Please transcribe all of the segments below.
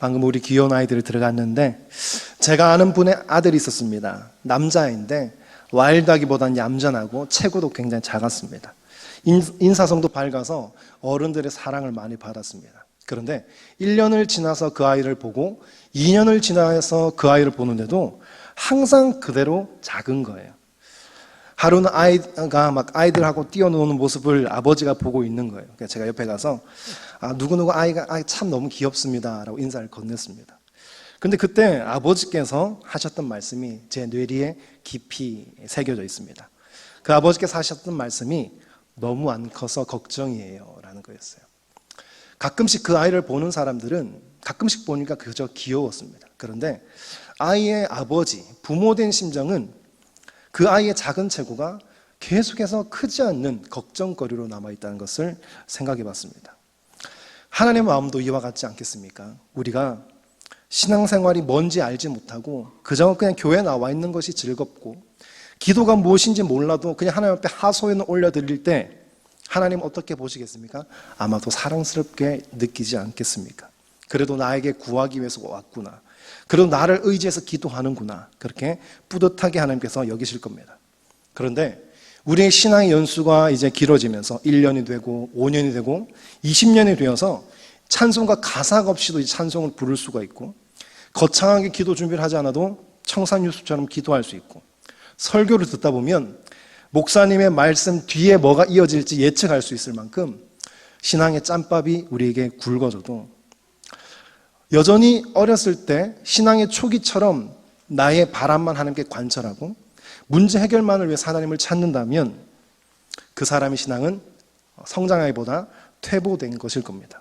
방금 우리 귀여운 아이들이 들어갔는데 제가 아는 분의 아들이 있었습니다. 남자인데 와일드하기보다는 얌전하고 체구도 굉장히 작았습니다. 인- 인사성도 밝아서 어른들의 사랑을 많이 받았습니다. 그런데 1년을 지나서 그 아이를 보고 2년을 지나서 그 아이를 보는데도 항상 그대로 작은 거예요. 하루는 아이가 막 아이들하고 뛰어노는 모습을 아버지가 보고 있는 거예요. 제가 옆에 가서 아, 누구누구 아이가 아, 참 너무 귀엽습니다. 라고 인사를 건넸습니다. 근데 그때 아버지께서 하셨던 말씀이 제 뇌리에 깊이 새겨져 있습니다. 그 아버지께서 하셨던 말씀이 너무 안 커서 걱정이에요. 라는 거였어요. 가끔씩 그 아이를 보는 사람들은 가끔씩 보니까 그저 귀여웠습니다. 그런데 아이의 아버지, 부모된 심정은 그 아이의 작은 체구가 계속해서 크지 않는 걱정거리로 남아있다는 것을 생각해 봤습니다. 하나님의 마음도 이와 같지 않겠습니까? 우리가 신앙생활이 뭔지 알지 못하고 그저 그냥 교회에 나와 있는 것이 즐겁고 기도가 무엇인지 몰라도 그냥 하나님 앞에 하소연을 올려드릴 때 하나님 어떻게 보시겠습니까? 아마도 사랑스럽게 느끼지 않겠습니까? 그래도 나에게 구하기 위해서 왔구나. 그래도 나를 의지해서 기도하는구나. 그렇게 뿌듯하게 하나님께서 여기실 겁니다. 그런데 우리의 신앙의 연수가 이제 길어지면서 1년이 되고 5년이 되고 20년이 되어서 찬송과 가사가 없이도 이 찬송을 부를 수가 있고 거창하게 기도 준비를 하지 않아도 청산 유수처럼 기도할 수 있고 설교를 듣다 보면 목사님의 말씀 뒤에 뭐가 이어질지 예측할 수 있을 만큼 신앙의 짬밥이 우리에게 굵어져도 여전히 어렸을 때 신앙의 초기처럼 나의 바람만 하나님께 관철하고 문제 해결만을 위해 하나님을 찾는다면 그 사람의 신앙은 성장하기보다 퇴보된 것일 겁니다.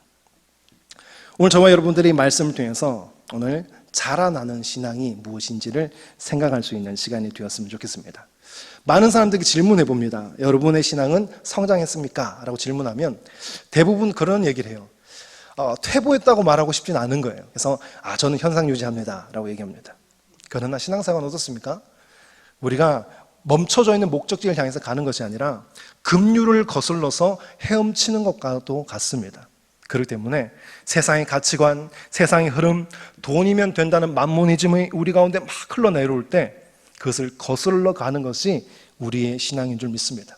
오늘 저와 여러분들이 말씀을 통해서 오늘 자라나는 신앙이 무엇인지를 생각할 수 있는 시간이 되었으면 좋겠습니다. 많은 사람들이 질문해 봅니다. 여러분의 신앙은 성장했습니까? 라고 질문하면 대부분 그런 얘기를 해요. 어, 퇴보했다고 말하고 싶진 않은 거예요. 그래서 아 저는 현상 유지합니다. 라고 얘기합니다. 그러나 신앙생활은 어떻습니까? 우리가 멈춰져 있는 목적지를 향해서 가는 것이 아니라 급류를 거슬러서 헤엄치는 것과도 같습니다. 그렇기 때문에 세상의 가치관, 세상의 흐름, 돈이면 된다는 만모니즘이 우리 가운데 막 흘러내려올 때 그것을 거슬러 가는 것이 우리의 신앙인 줄 믿습니다.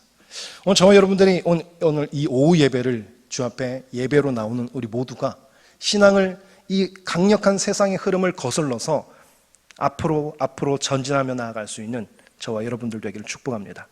오늘 저와 여러분들이 오늘- 이 오후 예배를 주 앞에 예배로 나오는 우리 모두가 신앙을 이 강력한 세상의 흐름을 거슬러서 앞으로 앞으로 전진하며 나아갈 수 있는 저와 여러분들 되기를 축복합니다.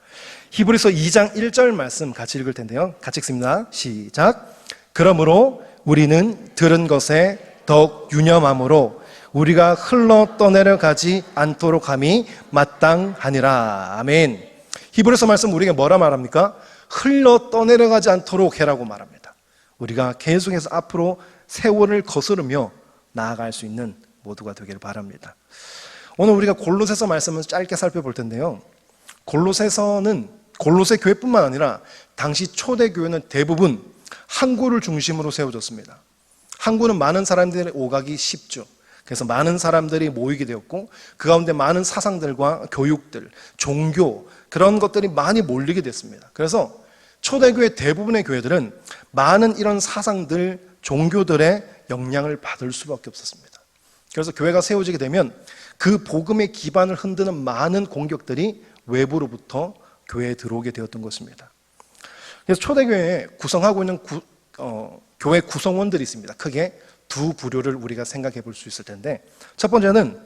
히브리서 2장 1절 말씀 같이 읽을 텐데요. 같이 읽습니다. 시작. 그러므로 우리는 들은 것에 더욱 유념함으로 우리가 흘러 떠내려 가지 않도록 함이 마땅하니라. 아멘. 히브리서 말씀 우리가 뭐라 말합니까? 흘러 떠내려 가지 않도록 해라고 말합니다. 우리가 계속해서 앞으로 세월을 거스르며 나아갈 수 있는 모두가 되기를 바랍니다. 오늘 우리가 골로새서 말씀을 짧게 살펴볼 텐데요. 골로새서는 골로새 교회뿐만 아니라 당시 초대 교회는 대부분 항구를 중심으로 세워졌습니다. 항구는 많은 사람들이 오가기 쉽죠. 그래서 많은 사람들이 모이게 되었고 그 가운데 많은 사상들과 교육들, 종교 그런 것들이 많이 몰리게 됐습니다. 그래서 초대교회 대부분의 교회들은 많은 이런 사상들, 종교들의 영향을 받을 수밖에 없었습니다. 그래서 교회가 세워지게 되면 그 복음의 기반을 흔드는 많은 공격들이 외부로부터 교회에 들어오게 되었던 것입니다. 그래서 초대교회에 구성하고 있는 구- 어, 교회 구성원들이 있습니다. 크게 두 부류를 우리가 생각해 볼 수 있을 텐데 첫 번째는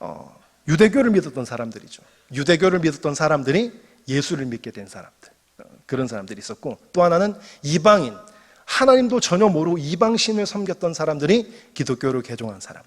어, 유대교를 믿었던 사람들이죠. 유대교를 믿었던 사람들이 예수를 믿게 된 사람들 어, 그런 사람들이 있었고 또 하나는 이방인 하나님도 전혀 모르고 이방신을 섬겼던 사람들이 기독교를 개종한 사람.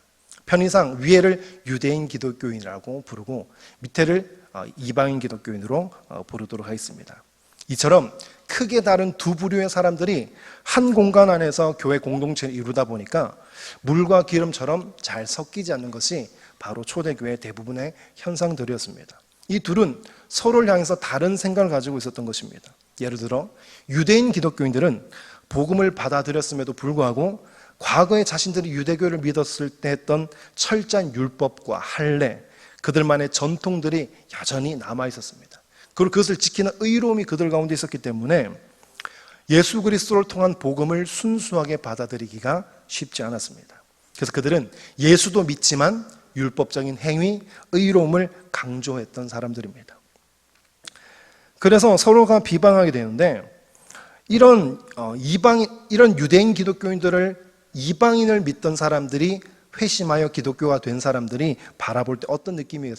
편의상 위에를 유대인 기독교인이라고 부르고 밑에를 어, 이방인 기독교인으로 어, 부르도록 하겠습니다. 이처럼 크게 다른 두 부류의 사람들이 한 공간 안에서 교회 공동체를 이루다 보니까 물과 기름처럼 잘 섞이지 않는 것이 바로 초대교회 대부분의 현상들이었습니다. 이 둘은 서로를 향해서 다른 생각을 가지고 있었던 것입니다. 예를 들어 유대인 기독교인들은 복음을 받아들였음에도 불구하고 과거에 자신들이 유대교를 믿었을 때 했던 철저한 율법과 할례, 그들만의 전통들이 여전히 남아 있었습니다. 그리고 그것을 지키는 의로움이 그들 가운데 있었기 때문에 예수 그리스도를 통한 복음을 순수하게 받아들이기가 쉽지 않았습니다. 그래서 그들은 예수도 믿지만 율법적인 행위, 의로움을 강조했던 사람들입니다. 그래서 서로가 비방하게 되는데 이런 어, 이방 이런 유대인 기독교인들을 이방인을 믿던 사람들이 회심하여 기독교가 된 사람들이 바라볼 때 어떤 느낌이었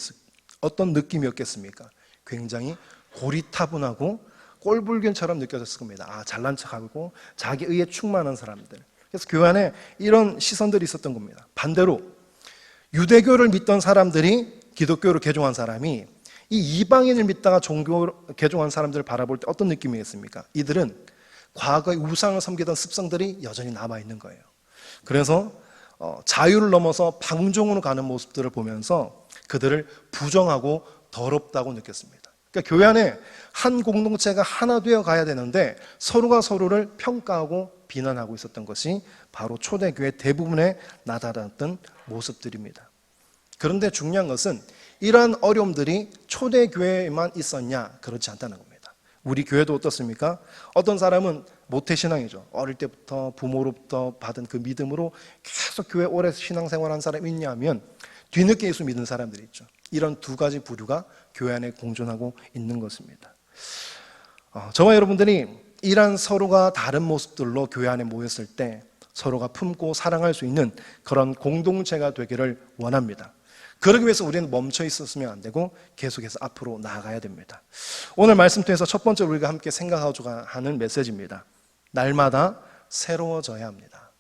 어떤 느낌이었겠습니까? 굉장히 고리타분하고 꼴불견처럼 느껴졌을 겁니다. 아, 잘난 척하고 자기 의에 충만한 사람들. 그래서 교회 안에 이런 시선들이 있었던 겁니다. 반대로 유대교를 믿던 사람들이 기독교로 개종한 사람이 이 이방인을 믿다가 종교 개종한 사람들을 바라볼 때 어떤 느낌이겠습니까? 이들은 과거의 우상을 섬기던 습성들이 여전히 남아 있는 거예요. 그래서 어, 자유를 넘어서 방종으로 가는 모습들을 보면서 그들을 부정하고 더럽다고 느꼈습니다. 그러니까 교회 안에 한 공동체가 하나 되어 가야 되는데 서로가 서로를 평가하고 비난하고 있었던 것이 바로 초대교회 대부분에 나타났던 모습들입니다. 그런데 중요한 것은 이러한 어려움들이 초대교회에만 있었냐? 그렇지 않다는 겁니다. 우리 교회도 어떻습니까? 어떤 사람은 모태 신앙이죠. 어릴 때부터 부모로부터 받은 그 믿음으로 계속 교회 오래 신앙생활한 사람이 있냐면 뒤늦게 예수 믿는 사람들이 있죠. 이런 두 가지 부류가 교회 안에 공존하고 있는 것입니다. 어, 저와 여러분들이 이런 서로가 다른 모습들로 교회 안에 모였을 때 서로가 품고 사랑할 수 있는 그런 공동체가 되기를 원합니다. 그러기 위해서 우리는 멈춰 있었으면 안 되고 계속해서 앞으로 나아가야 됩니다. 오늘 말씀 통해서 첫 번째 우리가 함께 생각하고자 하는 메시지입니다. 날마다 새로워져야 합니다.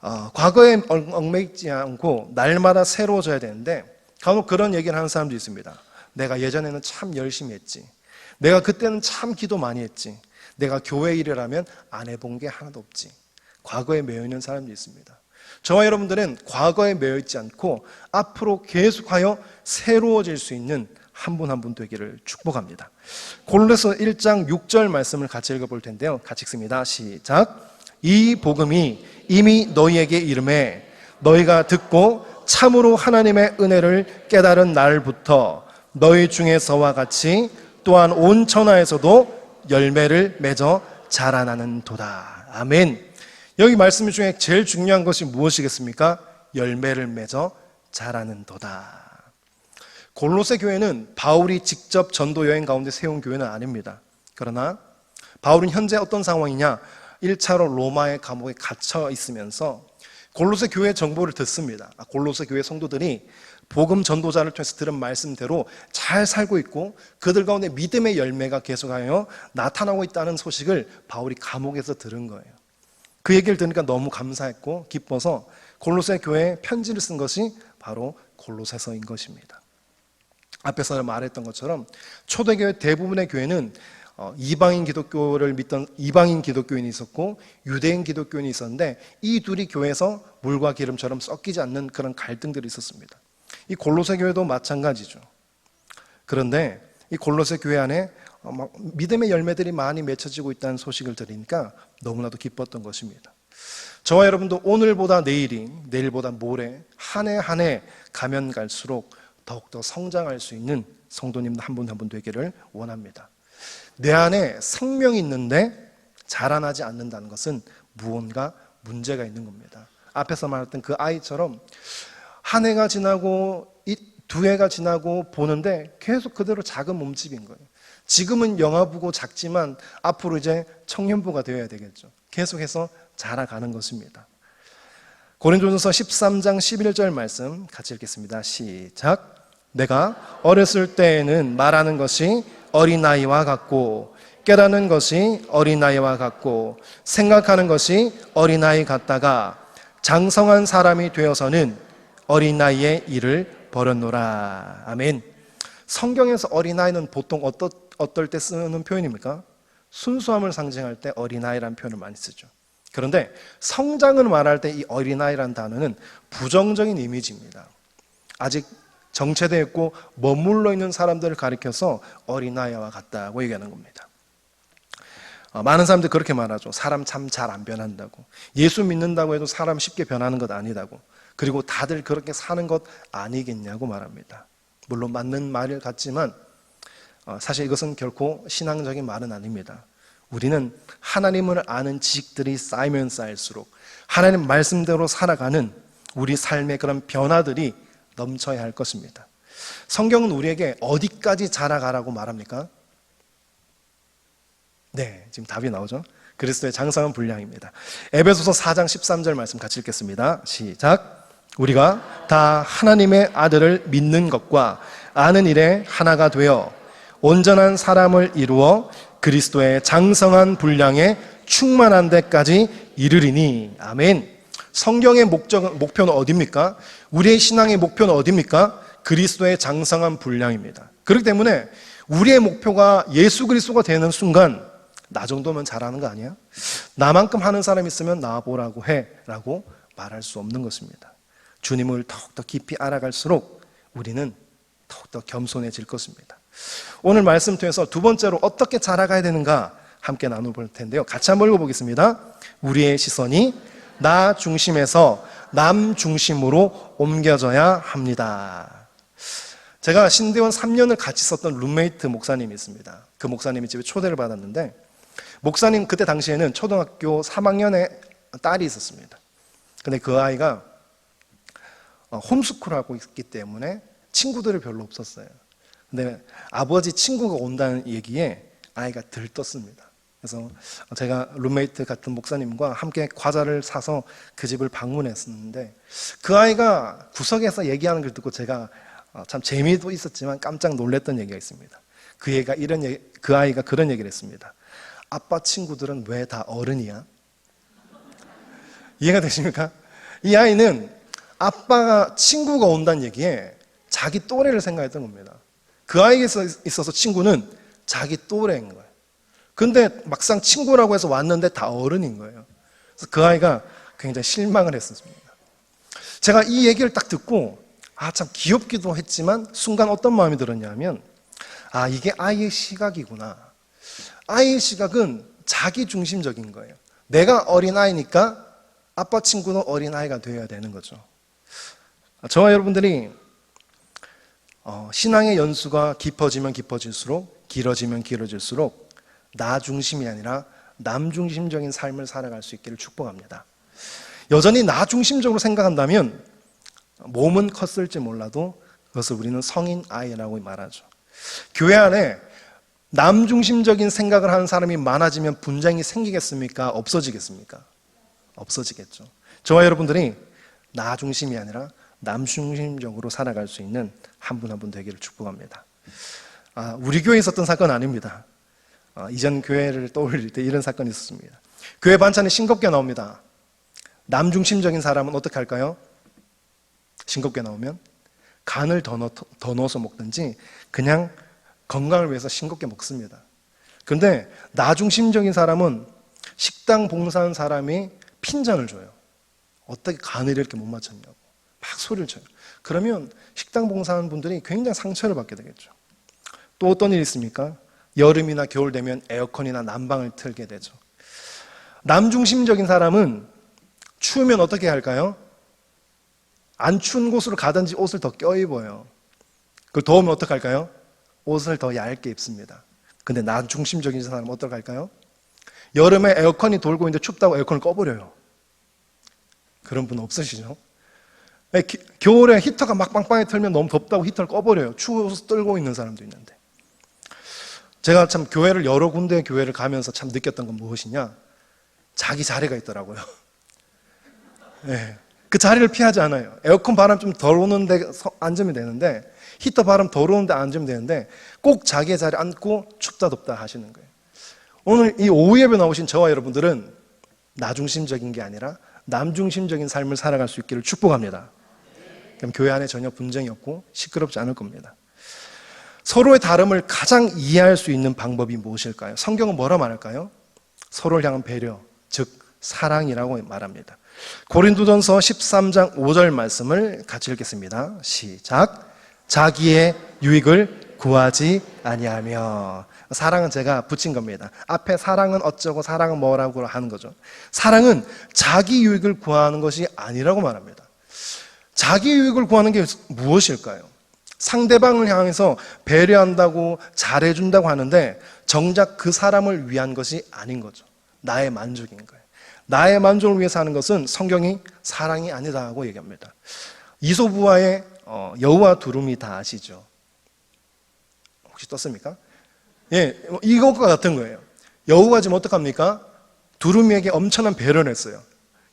어, 과거에 얽매이지 않고 날마다 새로워져야 되는데 간혹 그런 얘기를 하는 사람도 있습니다. 내가 예전에는 참 열심히 했지. 내가 그때는 참 기도 많이 했지. 내가 교회 일을 하면 안 해본 게 하나도 없지. 과거에 매여 있는 사람도 있습니다. 저와 여러분들은 과거에 매여 있지 않고 앞으로 계속하여 새로워질 수 있는 한 분 한 분 되기를 축복합니다. 골로서 1장 6절 말씀을 같이 읽어볼 텐데요. 같이 읽습니다. 시작. 이 복음이 이미 너희에게 이름에 너희가 듣고 참으로 하나님의 은혜를 깨달은 날부터 너희 중에서와 같이 또한 온 천하에서도 열매를 맺어 자라나는 도다. 아멘. 여기 말씀 중에 제일 중요한 것이 무엇이겠습니까? 열매를 맺어 자라는 도다. 골로새 교회는 바울이 직접 전도 여행 가운데 세운 교회는 아닙니다. 그러나 바울은 현재 어떤 상황이냐? 1차로 로마의 감옥에 갇혀 있으면서 골로새 교회 정보를 듣습니다. 아, 골로새 교회 성도들이 복음 전도자를 통해서 들은 말씀대로 잘 살고 있고 그들 가운데 믿음의 열매가 계속하여 나타나고 있다는 소식을 바울이 감옥에서 들은 거예요. 그 얘기를 들으니까 너무 감사했고 기뻐서 골로새 교회에 편지를 쓴 것이 바로 골로새서인 것입니다. 앞에서 말했던 것처럼 초대교회 대부분의 교회는 어, 이방인 기독교를 믿던 이방인 기독교인이 있었고 유대인 기독교인이 있었는데 이 둘이 교회에서 물과 기름처럼 섞이지 않는 그런 갈등들이 있었습니다. 이 골로새 교회도 마찬가지죠. 그런데 이 골로새 교회 안에 어, 믿음의 열매들이 많이 맺혀지고 있다는 소식을 들으니까 너무나도 기뻤던 것입니다. 저와 여러분도 오늘보다 내일이, 내일보다 모레, 한 해 한 해 가면 갈수록 더욱더 성장할 수 있는 성도님 한분 한 분 되기를 원합니다. 내 안에 생명이 있는데 자라나지 않는다는 것은 무언가 문제가 있는 겁니다. 앞에서 말했던 그 아이처럼 한 해가 지나고 두 해가 지나고 보는데 계속 그대로 작은 몸집인 거예요. 지금은 영화 보고 작지만 앞으로 이제 청년부가 되어야 되겠죠. 계속해서 자라가는 것입니다. 고린도전서 13장 11절 말씀 같이 읽겠습니다. 시작. 내가 어렸을 때에는 말하는 것이 어린아이와 같고 깨닫는 것이 어린아이와 같고 생각하는 것이 어린아이 같다가 장성한 사람이 되어서는 어린아이의 일을 버렸노라. 아멘. 성경에서 어린아이는 보통 어떠, 어떨 때 쓰는 표현입니까? 순수함을 상징할 때 어린아이라는 표현을 많이 쓰죠. 그런데 성장을 말할 때 이 어린아이라는 단어는 부정적인 이미지입니다. 아직 정체되어 있고 머물러 있는 사람들을 가리켜서 어린아이와 같다고 얘기하는 겁니다. 어, 많은 사람들이 그렇게 말하죠. 사람 참 잘 안 변한다고. 예수 믿는다고 해도 사람 쉽게 변하는 것 아니다고. 그리고 다들 그렇게 사는 것 아니겠냐고 말합니다. 물론 맞는 말 같지만 어, 사실 이것은 결코 신앙적인 말은 아닙니다. 우리는 하나님을 아는 지식들이 쌓이면 쌓일수록 하나님 말씀대로 살아가는 우리 삶의 그런 변화들이 넘쳐야 할 것입니다. 성경은 우리에게 어디까지 자라가라고 말합니까? 네, 지금 답이 나오죠. 그리스도의 장성한 분량입니다. 에베소서 4장 13절 말씀 같이 읽겠습니다. 시작. 우리가 다 하나님의 아들을 믿는 것과 아는 일에 하나가 되어 온전한 사람을 이루어 그리스도의 장성한 분량에 충만한 데까지 이르리니 아멘. 성경의 목적 목표는 어디입니까? 우리의 신앙의 목표는 어디입니까? 그리스도의 장성한 분량입니다. 그렇기 때문에 우리의 목표가 예수 그리스도가 되는 순간 나 정도면 잘하는 거 아니야? 나만큼 하는 사람 있으면 나와보라고 해라고 말할 수 없는 것입니다. 주님을 더욱더 깊이 알아갈수록 우리는 더욱더 겸손해질 것입니다. 오늘 말씀 통해서 두 번째로 어떻게 자라가야 되는가 함께 나눠볼 텐데요. 같이 한번 읽어보겠습니다. 우리의 시선이 나 중심에서 남 중심으로 옮겨져야 합니다. 제가 신대원 3년을 같이 썼던 룸메이트 목사님이 있습니다. 그 목사님이 집에 초대를 받았는데 목사님 그때 당시에는 초등학교 3학년에 딸이 있었습니다. 근데 그 아이가 어, 홈스쿨하고 있기 때문에 친구들이 별로 없었어요. 근데 아버지 친구가 온다는 얘기에 아이가 들떴습니다. 그래서 제가 룸메이트 같은 목사님과 함께 과자를 사서 그 집을 방문했었는데 그 아이가 구석에서 얘기하는 걸 듣고 제가 어, 참 재미도 있었지만 깜짝 놀랐던 얘기가 있습니다. 그 애가 이런 얘기, 그 아이가 그런 얘기를 했습니다. 아빠 친구들은 왜 다 어른이야? 이해가 되십니까? 이 아이는 아빠가 친구가 온다는 얘기에 자기 또래를 생각했던 겁니다. 그 아이에 있어서 친구는 자기 또래인 거예요. 근데 막상 친구라고 해서 왔는데 다 어른인 거예요. 그래서 그 아이가 굉장히 실망을 했었습니다. 제가 이 얘기를 딱 듣고 아, 참 귀엽기도 했지만 순간 어떤 마음이 들었냐면 아, 이게 아이의 시각이구나. 아이의 시각은 자기 중심적인 거예요. 내가 어린 아이니까 아빠 친구는 어린 아이가 되어야 되는 거죠. 저와 여러분들이 어, 신앙의 연수가 깊어지면 깊어질수록 길어지면 길어질수록 나 중심이 아니라 남 중심적인 삶을 살아갈 수 있기를 축복합니다. 여전히 나 중심적으로 생각한다면 몸은 컸을지 몰라도 그것을 우리는 성인 아이라고 말하죠. 교회 안에 남 중심적인 생각을 하는 사람이 많아지면 분쟁이 생기겠습니까? 없어지겠습니까? 없어지겠죠. 저와 여러분들이 나 중심이 아니라 남 중심적으로 살아갈 수 있는 한 분 한분 되기를 축복합니다. 아, 우리 교회에 있었던 사건 아닙니다. 아, 이전 교회를 떠올릴 때 이런 사건이 있었습니다. 교회 반찬에 싱겁게 나옵니다. 남 중심적인 사람은 어떻게 할까요? 싱겁게 나오면 간을 더, 넣, 더 넣어서 먹든지 그냥 건강을 위해서 싱겁게 먹습니다. 근데 나 중심적인 사람은 식당 봉사하는 사람이 핀잔을 줘요. 어떻게 간을 이렇게 못 맞췄냐고. 막 소리를 쳐요. 그러면 식당 봉사하는 분들이 굉장히 상처를 받게 되겠죠. 또 어떤 일이 있습니까? 여름이나 겨울 되면 에어컨이나 난방을 틀게 되죠. 남중심적인 사람은 추우면 어떻게 할까요? 안 추운 곳으로 가든지 옷을 더 껴입어요. 그 더우면 어떻게 할까요? 옷을 더 얇게 입습니다. 근데 남중심적인 사람은 어떻게 할까요? 여름에 에어컨이 돌고 있는데 춥다고 에어컨을 꺼버려요. 그런 분 없으시죠? 예, 기, 겨울에 히터가 막 빵빵하게 틀면 너무 덥다고 히터를 꺼버려요. 추워서 떨고 있는 사람도 있는데. 제가 참 교회를 여러 군데 교회를 가면서 참 느꼈던 건 무엇이냐? 자기 자리가 있더라고요. 네. 그 자리를 피하지 않아요. 에어컨 바람 좀 덜 오는데 앉으면 되는데 히터 바람 덜 오는데 앉으면 되는데 꼭 자기의 자리에 앉고 춥다 덥다 하시는 거예요. 오늘 이 오후 예배 나오신 저와 여러분들은 나중심적인 게 아니라 남중심적인 삶을 살아갈 수 있기를 축복합니다. 그럼 교회 안에 전혀 분쟁이 없고 시끄럽지 않을 겁니다. 서로의 다름을 가장 이해할 수 있는 방법이 무엇일까요? 성경은 뭐라 말할까요? 서로를 향한 배려, 즉 사랑이라고 말합니다. 고린도전서 13장 5절 말씀을 같이 읽겠습니다. 시작. 자기의 유익을 구하지 아니하며 사랑은 제가 붙인 겁니다. 앞에 사랑은 어쩌고 사랑은 뭐라고 하는 거죠. 사랑은 자기 유익을 구하는 것이 아니라고 말합니다. 자기 유익을 구하는 게 무엇일까요? 상대방을 향해서 배려한다고 잘해준다고 하는데 정작 그 사람을 위한 것이 아닌 거죠. 나의 만족인 거예요. 나의 만족을 위해서 하는 것은 성경이 사랑이 아니다고 얘기합니다. 이소부와의 어, 여우와 두루미 다 아시죠? 혹시 떴습니까? 예, 이것과 같은 거예요. 여우가 지금 어떡합니까? 두루미에게 엄청난 배려를 했어요.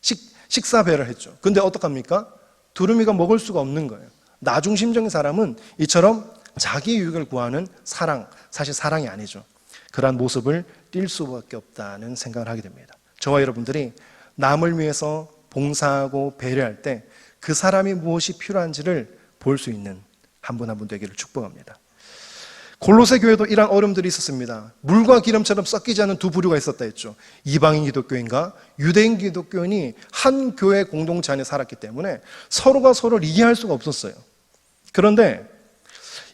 식, 식사 배려를 했죠. 근데 어떡합니까? 두루미가 먹을 수가 없는 거예요. 나중심적인 사람은 이처럼 자기 유익을 구하는 사랑, 사실 사랑이 아니죠. 그러한 모습을 띌 수밖에 없다는 생각을 하게 됩니다. 저와 여러분들이 남을 위해서 봉사하고 배려할 때 그 사람이 무엇이 필요한지를 볼 수 있는 한분 한 분 되기를 축복합니다. 골로새 교회도 이러한 어려움들이 있었습니다. 물과 기름처럼 섞이지 않은 두 부류가 있었다 했죠. 이방인 기독교인과 유대인 기독교인이 한 교회 공동체 안에 살았기 때문에 서로가 서로를 이해할 수가 없었어요. 그런데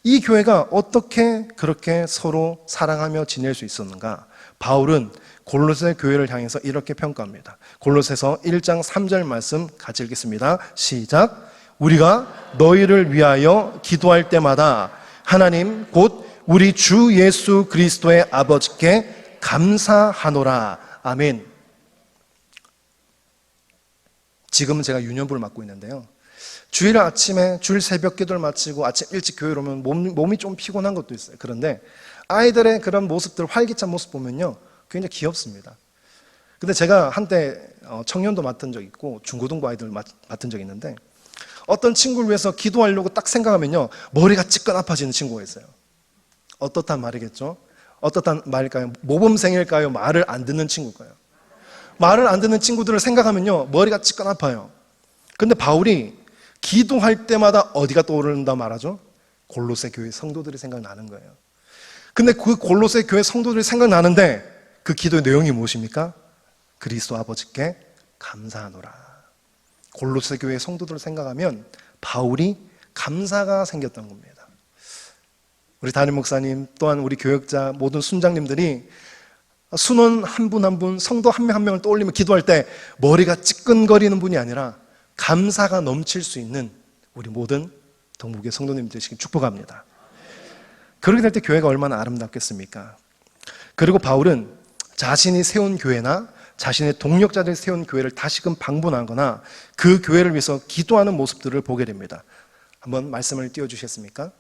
이 교회가 어떻게 그렇게 서로 사랑하며 지낼 수 있었는가? 바울은 골로새 교회를 향해서 이렇게 평가합니다. 골로새서 1장 3절 말씀 같이 읽겠습니다. 시작. 우리가 너희를 위하여 기도할 때마다 하나님 곧 우리 주 예수 그리스도의 아버지께 감사하노라. 아멘. 지금은 제가 유년부를 맡고 있는데요. 주일 아침에 주일 새벽 기도를 마치고 아침 일찍 교회로 오면 몸, 몸이 좀 피곤한 것도 있어요. 그런데 아이들의 그런 모습들, 활기찬 모습 보면요. 굉장히 귀엽습니다. 근데 제가 한때 어, 청년도 맡은 적 있고 중고등부 아이들 맡은 적 있는데 어떤 친구를 위해서 기도하려고 딱 생각하면요. 머리가 찌끈 아파지는 친구가 있어요. 어떻단 말이겠죠? 어떻단 말일까요? 모범생일까요? 말을 안 듣는 친구일까요? 말을 안 듣는 친구들을 생각하면요. 머리가 찌끈 아파요. 근데 바울이 기도할 때마다 어디가 떠오른다 말하죠? 골로새 교회 성도들이 생각나는 거예요. 근데 그 골로새 교회 성도들이 생각나는데 그 기도의 내용이 무엇입니까? 그리스도 아버지께 감사하노라. 골로새 교회 성도들을 생각하면 바울이 감사가 생겼던 겁니다. 우리 담임 목사님 또한 우리 교역자 모든 순장님들이 순원 한 분 한 분, 성도 한 명한 명을 떠올리며 기도할 때 머리가 찌끈거리는 분이 아니라 감사가 넘칠 수 있는 우리 모든 동북의 성도님 되시길 축복합니다. 그렇게 될 때 교회가 얼마나 아름답겠습니까? 그리고 바울은 자신이 세운 교회나 자신의 동력자들이 세운 교회를 다시금 방문하거나 그 교회를 위해서 기도하는 모습들을 보게 됩니다. 한번 말씀을 띄워주시겠습니까?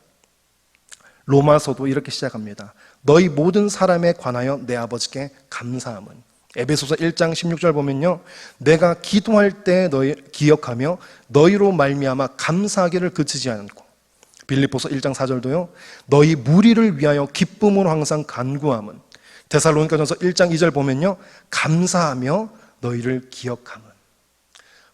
로마서도 이렇게 시작합니다. 너희 모든 사람에 관하여 내 아버지께 감사함은 에베소서 1장 16절 보면요. 내가 기도할 때 너희 기억하며 너희로 말미암아 감사하기를 그치지 않고 빌립보서 1장 4절도요. 너희 무리를 위하여 기쁨으로 항상 간구함은 데살로니가전서 1장 2절 보면요. 감사하며 너희를 기억함은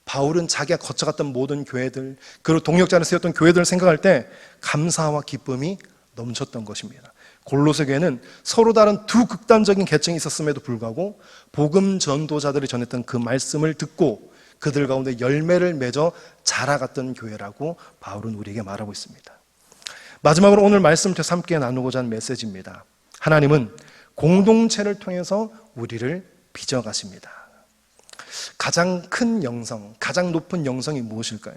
바울은 자기가 거쳐갔던 모든 교회들 그리고 동역자를 세웠던 교회들을 생각할 때 감사와 기쁨이 넘쳤던 것입니다. 골로새 교회는 서로 다른 두 극단적인 계층이 있었음에도 불구하고 복음 전도자들이 전했던 그 말씀을 듣고 그들 가운데 열매를 맺어 자라갔던 교회라고 바울은 우리에게 말하고 있습니다. 마지막으로 오늘 말씀 을 함께 나누고자 하는 메시지입니다. 하나님은 공동체를 통해서 우리를 빚어가십니다. 가장 큰 영성, 가장 높은 영성이 무엇일까요?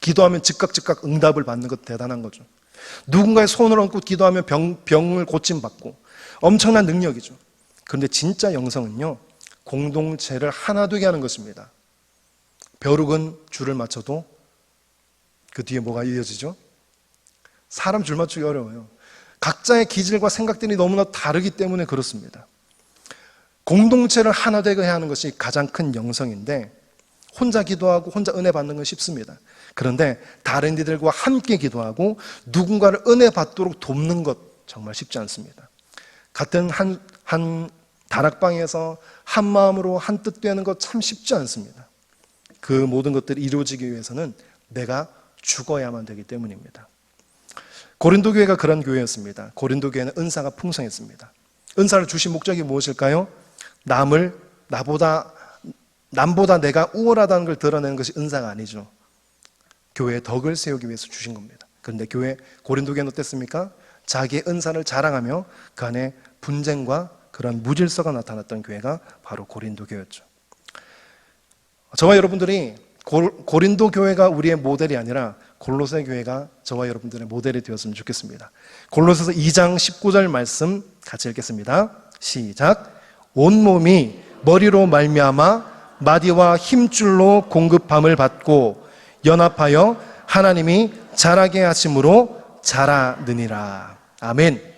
기도하면 즉각 즉각 응답을 받는 것 대단한 거죠. 누군가의 손을 얹고 기도하면 병, 병을 고침받고 엄청난 능력이죠. 그런데 진짜 영성은요, 공동체를 하나 되게 하는 것입니다. 벼룩은 줄을 맞춰도 그 뒤에 뭐가 이어지죠? 사람 줄 맞추기 어려워요. 각자의 기질과 생각들이 너무나 다르기 때문에 그렇습니다. 공동체를 하나 되게 하는 것이 가장 큰 영성인데 혼자 기도하고 혼자 은혜 받는 건 쉽습니다. 그런데 다른 이들과 함께 기도하고 누군가를 은혜 받도록 돕는 것 정말 쉽지 않습니다. 같은 한, 한 다락방에서 한 마음으로 한 뜻 되는 것 참 쉽지 않습니다. 그 모든 것들이 이루어지기 위해서는 내가 죽어야만 되기 때문입니다. 고린도 교회가 그런 교회였습니다. 고린도 교회는 은사가 풍성했습니다. 은사를 주신 목적이 무엇일까요? 남을 나보다 남보다 내가 우월하다는 걸 드러내는 것이 은사가 아니죠. 교회의 덕을 세우기 위해서 주신 겁니다. 그런데 교회 고린도 교회는 어땠습니까? 자기의 은사를 자랑하며 그 안에 분쟁과 그런 무질서가 나타났던 교회가 바로 고린도 교회였죠. 저와 여러분들이 고, 린도 교회가 우리의 모델이 아니라 골로새 교회가 저와 여러분들의 모델이 되었으면 좋겠습니다. 골로새서 2장 19절 말씀 같이 읽겠습니다. 시작. 온 몸이 머리로 말미암아 마디와 힘줄로 공급함을 받고 연합하여 하나님이 자라게 하심으로 자라느니라. 아멘.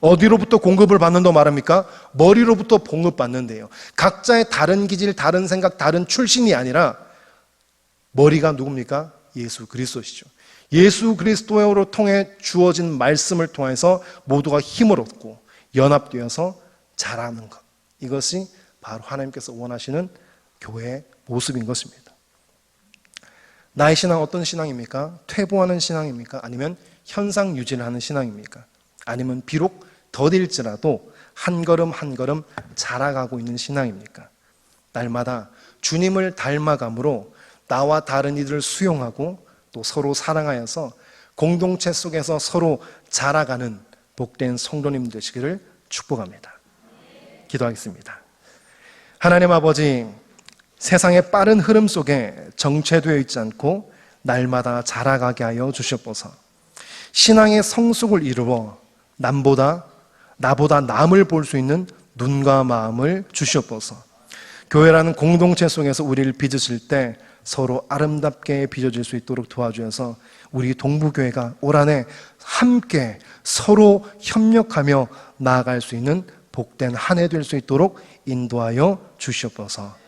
어디로부터 공급을 받는다 말합니까? 머리로부터 공급받는데요. 각자의 다른 기질, 다른 생각, 다른 출신이 아니라 머리가 누굽니까? 예수 그리스도시죠. 예수 그리스도로 통해 주어진 말씀을 통해서 모두가 힘을 얻고 연합되어서 자라는 것. 이것이 바로 하나님께서 원하시는 교회의 모습인 것입니다. 나의 신앙 어떤 신앙입니까? 퇴보하는 신앙입니까? 아니면 현상 유지를 하는 신앙입니까? 아니면 비록 더딜지라도 한 걸음 한 걸음 자라가고 있는 신앙입니까? 날마다 주님을 닮아감으로 나와 다른 이들을 수용하고 또 서로 사랑하여서 공동체 속에서 서로 자라가는 복된 성도님 되시기를 축복합니다. 기도하겠습니다. 하나님 아버지, 세상의 빠른 흐름 속에 정체되어 있지 않고 날마다 자라가게 하여 주시옵소서. 신앙의 성숙을 이루어 남보다 나보다 남을 볼 수 있는 눈과 마음을 주시옵소서. 교회라는 공동체 속에서 우리를 빚으실 때 서로 아름답게 빚어질 수 있도록 도와주셔서 우리 동부교회가 올 한해 함께 서로 협력하며 나아갈 수 있는 복된 한 해 될 수 있도록 인도하여 주시옵소서.